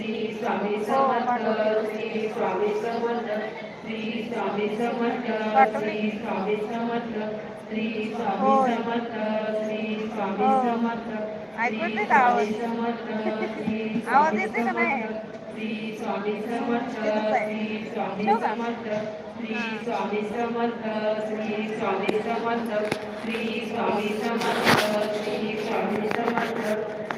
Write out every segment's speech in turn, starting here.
श्री स्वामी समर्थ श्री स्वामी समर्थ श्री स्वामी समर्थ श्री स्वामी समर्थ श्री स्वामी समर्थ श्री स्वामी समर्थ ऐकू येते का आवाज? आवाज येते का नाही? श्री स्वामी समर्थ. श्री स्वामी? समर्थ श्री स्वामी समर्थ श्री स्वामी समर्थ श्री स्वामी समर्थ श्री स्वामी समर्थ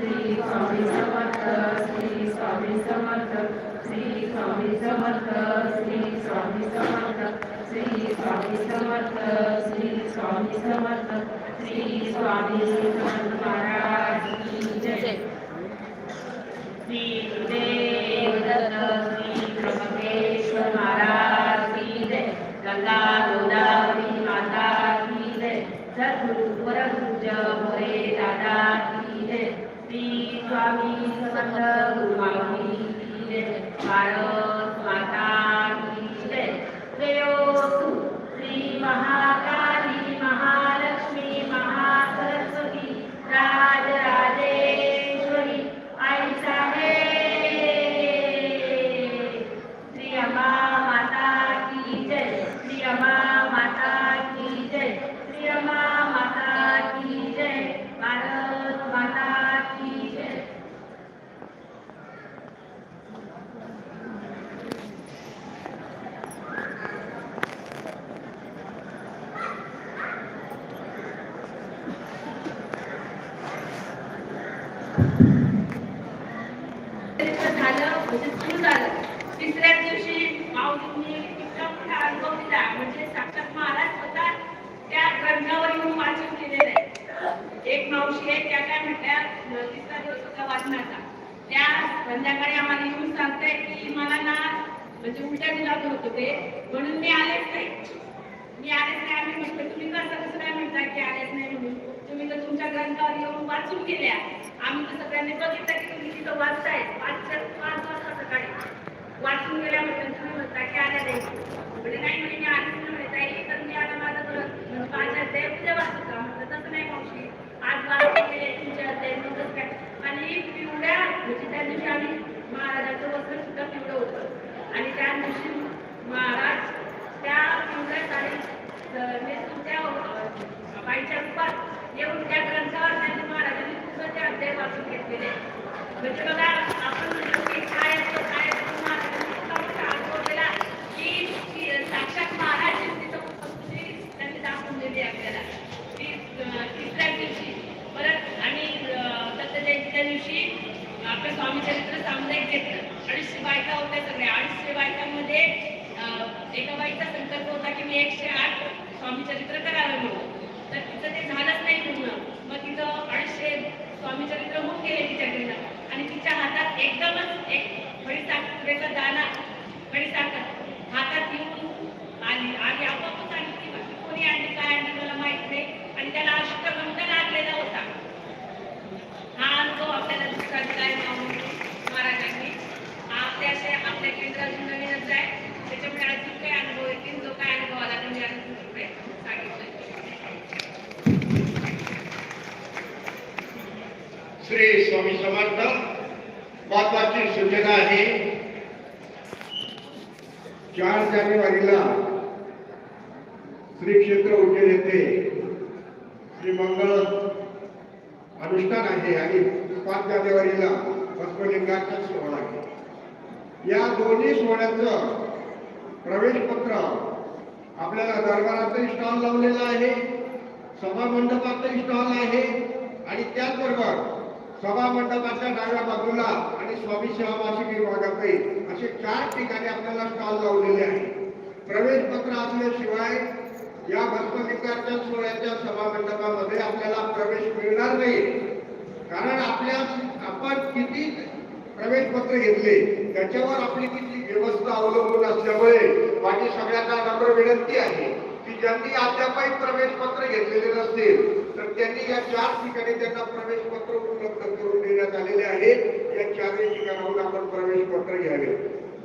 श्री स्वामी समर्थ श्री स्वामी समर्थ श्री स्वामी समर्थ श्री स्वामी समर्थ श्री स्वामी समर्थ श्री स्वामी समर्थ श्री स्वामी समर्थ महाराज की जय श्री श्री त्र्यंबकेश्वर महाराज की जय गंगा गोदावरी माता की जय। सद्गुरु परमपूज्य मोरे الله एक मावशी आहे त्या काय म्हटल्या तिसरा दिवस होता वाचनाचा त्या संध्याकाळी आम्हाला येऊन सांगताय की मला ना म्हणजे उलट्या दिलात होत होते म्हणून मी आलेच नाही. मी आलेच नाही आम्ही म्हटलं तुम्ही कसं कसं काय म्हणता की आलेच नाही म्हणून? तुम्ही तर तुमच्या ग्रंथावर येऊन वाचून गेल्या. आम्ही तर सगळ्यांनी बघितलं की तुम्ही तिथं वाचताय पाचच्या पाच वाजता सकाळी. वाचून गेल्या म्हटलं तुम्ही म्हणता की आल्या नाही. म्हणजे नाही म्हणे मी आलेच नाही. म्हणे ताई तर मी आता माझं परत माझ्या अध्याय उद्या वाचू का म्हटलं तसं नाही मावशी. आज केले तुमच्या अध्याय काय आणि पिवळ्या म्हणजे त्या दिवशी आम्ही महाराजाचं वस्त्र सुद्धा पिवळं होतं आणि त्या दिवशी महाराज त्या पिवळ्या साडी नेसून त्या बाईच्या रूपात येऊन त्या ग्रंथावर त्यांनी महाराजांनी पूर्ण ते अध्याय वाचून घेतलेले म्हणजे बघा आपण म्हणतो की काय असतं काय असतं महाराजांनी इतका मोठा अनुभव दिला की की साक्षात महाराज तिथं उपस्थिती त्यांनी दाखवून दिली आपल्याला की अं, तिसऱ्या दिवशी परत आणि अं, दत्त जयंतीच्या दिवशी आपलं स्वामी चरित्र सामुदायिक घेतलं अडीचशे बायका होत्या सगळ्या अडीचशे एका बाईचा संकल्प होता की मी एकशे आठ स्वामी चरित्र करावे म्हणून. तर तिचं ते झालंच नाही पूर्ण. मग तिचं अडीचशे स्वामी चरित्र होऊन गेले घरी. आणि तिच्या हातात एकदमच एक खडीसाखरेचा दाना खडीसाखर हातात येऊन आली. आणि आपोआपच आणली ती कोणी आणली काय आणली मला माहीत नाही. आणि त्याला अष्टगंध लागलेला होता हा अनुभव आपल्याला दुसरा काय महाराजांनी हा आपले असे आपल्या केंद्रातून नवीनच आहे त्याच्यामुळे अजून काही अनुभव येतील जो काय अनुभव आला तो मी अजून पुढे सांगितलं श्री स्वामी समर्थ महत्वाची सूचना आहे. चार जानेवारीला श्री क्षेत्र उज्जैन येथे श्री मंगळ अनुष्ठान आहे आणि पाच जानेवारीला भस्मलिंगाचा सोहळा आहे. या दोन्ही सोहळ्याचं प्रवेश पत्र आपल्याला दरबारातही स्टॉल लावलेला आहे सभा मंडपातही स्टॉल आहे आणि त्याचबरोबर सभा मंडपाच्या डाव्या बाजूला आणि स्वामी सेवा विभागात असे चार ठिकाणी आपल्याला स्टॉल लावलेले आहे प्रवेश पत्र असल्याशिवाय या भस्मविकारच्या सोहळ्याच्या सभा मंडपामध्ये आपल्याला प्रवेश मिळणार नाही. कारण आपल्या आपण किती प्रवेश पत्र घेतले त्याच्यावर आपली किती व्यवस्था अवलंबून असल्यामुळे माझी सगळ्यांना नम्र विनंती आहे की ज्यांनी अद्यापही प्रवेश पत्र घेतलेले नसतील तर त्यांनी या चार ठिकाणी त्यांना प्रवेश पत्र उपलब्ध करून देण्यात आलेले आहे. या चारही ठिकाणाहून आपण प्रवेश पत्र घ्यावे.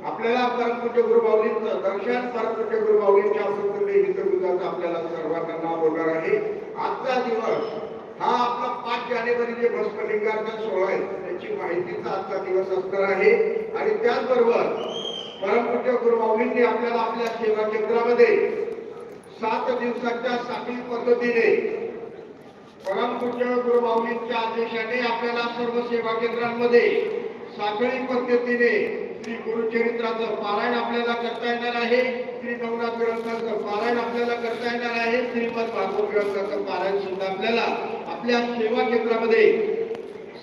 आपल्याला परमपूज्य गुरुभाऊलींचं दर्शन परमपूज्य गुरुभाऊलींच्या अमृतले हितगुजाचं आपल्याला सर्वांना नाव होणार आहे. आजचा दिवस हा आपला पाच जानेवारी जे भस्मलिंगाचा सोहळा आहे त्याची माहितीचा आजचा दिवस असणार आहे. आणि त्याचबरोबर परमपूज्य गुरुमाऊलींनी आपल्याला आपल्या सेवा केंद्रामध्ये सात दिवसाच्या साखळी पद्धतीने परमपूज्य गुरुमाऊलींच्या आदेशाने आपल्याला सर्व सेवा केंद्रांमध्ये साखळी पद्धतीने श्री गुरुचरित्राचं पारायण आपल्याला करता येणार आहे. श्री नवनाथ ग्रंथाचं पारायण आपल्याला करता येणार आहे. श्रीमद भागवत ग्रंथाचं पारायण सुद्धा आपल्याला आपल्या सेवा केंद्रामध्ये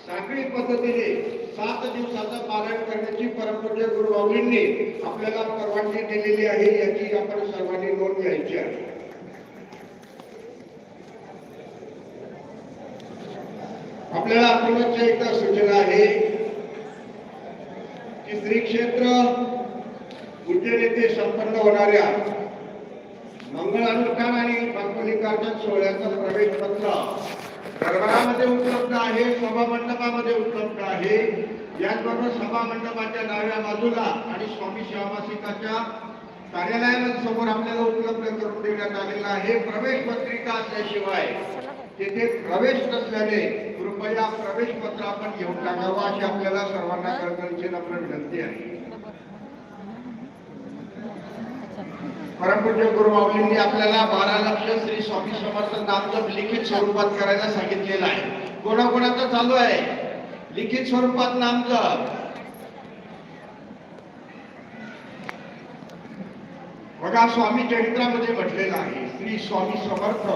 साखळी पद्धतीने सात दिवसाचं पारायण करण्याची परमपूज्य गुरुमाऊलींनी आपल्याला परवानगी दिलेली आहे याची आपण सर्वांनी नोंद घ्यायची आहे. आपल्याला पुनश्च एकदा सूचना आहे की श्री क्षेत्र उज्जैन येथे संपन्न होणाऱ्या मंगळ अनुष्ठान आणि भक्तलिंगार्जन सोहळ्याचं प्रवेश पत्र दरबारामध्ये उपलब्ध आहे सभा मंडपामध्ये उपलब्ध आहे. याचबरोबर सभा मंडपाच्या डाव्या बाजूला आणि स्वामी शिवामासिकाच्या कार्यालयामध्ये समोर आपल्याला उपलब्ध करून देण्यात आलेला आहे. प्रवेश पत्रिका असल्याशिवाय तेथे प्रवेश नसल्याने कृपया प्रवेश पत्र आपण घेऊन टाकावं अशी आपल्याला सर्वांना कळकळीची नम्र विनंती आहे. परमपूज्य गुरुमाऊलींनी आपल्याला बारा लक्ष श्री स्वामी समर्थ नामजप लिखित स्वरूपात करायला सांगितलेलं आहे. कोणाकोणाचं चालू आहे? लिखित स्वरूपात नामजप. बघा स्वामी चरित्रामध्ये म्हटलेलं आहे श्री स्वामी समर्थ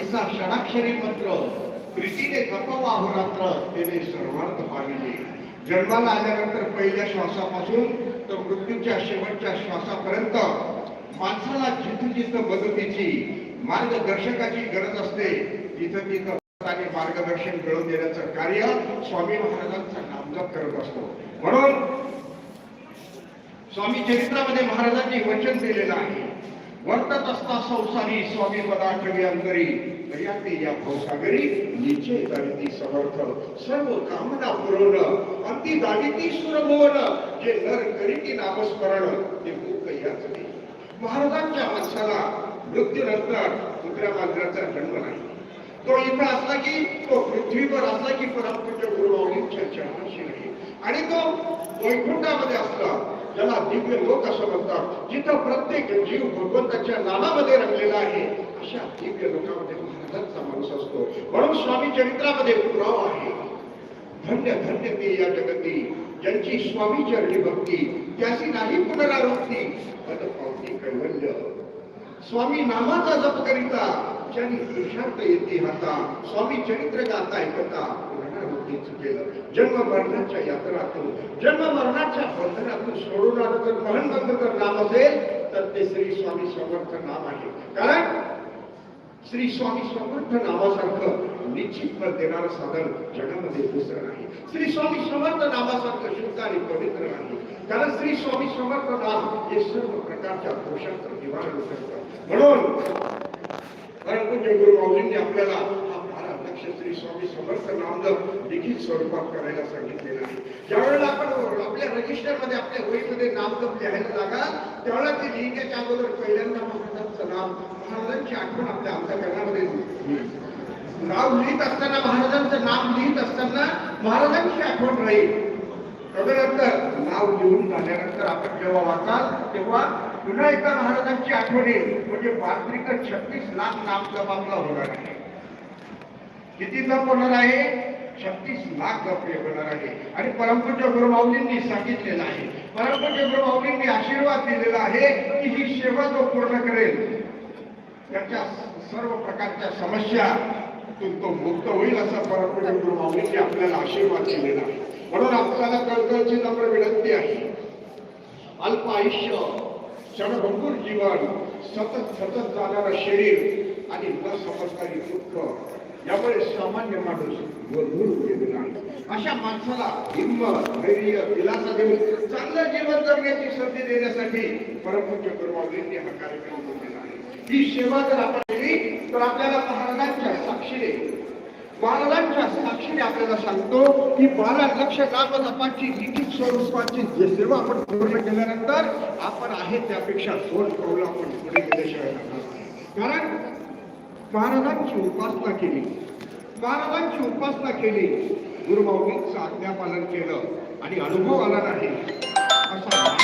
ऐसा क्षणाक्षरी मंत्र. प्रीतीने गप्पा अहोरात्र त्याने सर्वार्थ पाहिले जन्माला आल्यानंतर पहिल्या श्वासापासून तर मृत्यूच्या शेवटच्या श्वासापर्यंत माणसाला जिथं जिथं मदतीची मार्गदर्शकाची गरज असते तिथं तिथं आणि मार्गदर्शन मिळवून देण्याचं कार्य स्वामी महाराजांचा नामजप करत असतो. म्हणून स्वामी चरित्रामध्ये महाराजांनी वचन दिलेलं आहे. वर्तत संसारी स्वामी पदाठवी अंतरी दयाते या भवसागरी निचे समर्थ सर्व कामना पुरवण अगदी ती सुरभवन जे नर करीती नामस्मरण ते याच नाही महाराजांच्या माणसाला मृत्यूनंतर दुसऱ्या मार्गाचा जन्म नाही. तो इथं असला की तो पृथ्वीवर असला की परमपूज्य गुरुमाऊलींच्या चरणाशी नाही. आणि तो वैकुंठामध्ये असला ज्याला दिव्य लोक असं म्हणतात जिथं प्रत्येक जीव भगवंताच्या नामामध्ये रंगलेला आहे अशा दिव्य लोकामध्ये महाराजांचा माणूस असतो. म्हणून स्वामी चरित्रामध्ये पुरावा आहे. धन्य धन्य ते या जगती ज्यांची स्वामी चरणी भक्ती त्याची नाही पुनरावृत्ती पद पावती कैवल्य. स्वामी नामाचा जप करिता ज्यांनी पुरुषार्थ येते हाता स्वामी चरित्र गाता ऐकता पुनरावृत्ती चुकेलं. जन्म मरणाच्या यात्रातून जन्म मरणाच्या बंधनातून सोडून आलं जर महनबंध जर नाम असेल तर ते श्री स्वामी समर्थ नाम आहे. कारण श्री स्वामी समर्थ नावासारखं निश्चित फल देणारं साधन जगामध्ये दुसरं नाही. श्री स्वामी समर्थ नावासारखं शुद्ध आणि पवित्र नाही. कारण श्री स्वामी समर्थ नाम हे सर्व प्रकारच्या दोषांचं निवारण करतं म्हणून परंतु गुरु माऊलींनी आपल्याला हा बारा लक्ष श्री स्वामी समर्थ नामजप लिखित स्वरूपात करायला सांगितलेलं आहे. ज्यावेळेला आपण आपल्या रजिस्टरमध्ये आपल्या वहीमध्ये नामजप लिहायला लागा त्यावेळेला ते लिहिण्याच्या अगोदर पहिल्यांदा महाराजांचं नाम महाराजांची आठवण आपल्या अंतकरणामध्ये येईल. नाव लिहित असताना महाराजांचं नाम लिहित असताना महाराजांची आठवण राहील. तदनंतर नाव लिहून झाल्यानंतर आपण जेव्हा वाचाल तेव्हा पुन्हा एकदा महाराजांची आठवण येईल. म्हणजे बात्रिक छत्तीस लाख नाम जप आपला होणार आहे. किती जप होणार आहे? छत्तीस लाख जप होणार आहे. आणि परमपूज्य गुरुमाऊलींनी सांगितलेलं आहे. परमपूज्य गुरुमाऊलींनी आशीर्वाद दिलेला आहे की ही सेवा जो पूर्ण करेल. त्याच्या सर्व प्रकारच्या समस्या तो मुक्त होईल असा परमपूज्य गुरुमाऊलींनी आपल्याला आशीर्वाद दिलेला आहे. म्हणून आपल्याला कळकळची नम्र विनंती आहे. अल्प आयुष्य क्षणभंगूर जीवन सतत सतत जाणारं शरीर आणि न समजणारी दुःख यामुळे सामान्य माणूस गोंधळ गेलेला आहे अशा माणसाला हिंमत धैर्य दिलासा देऊन चांगलं जीवन जगण्याची संधी देण्यासाठी परमपूज्य गुरुमाऊलींनी हा कार्यक्रम केलेला आहे. ही सेवा जर आपण केली तर आपल्याला महाराजांच्या साक्षीने महाराजांच्या साक्षीने आपल्याला सांगतो की बारा लक्ष नामजपाची लिखित स्वरूपाची जे सेवा आपण पूर्ण केल्यानंतर आपण आहे त्यापेक्षा दोन पावलं आपण पुढे गेल्याशिवाय कारण महाराजांची उपासना केली. महाराजांची उपासना केली. गुरुभाऊंनी आज्ञापालन केलं आणि अनुभव आला नाही. असा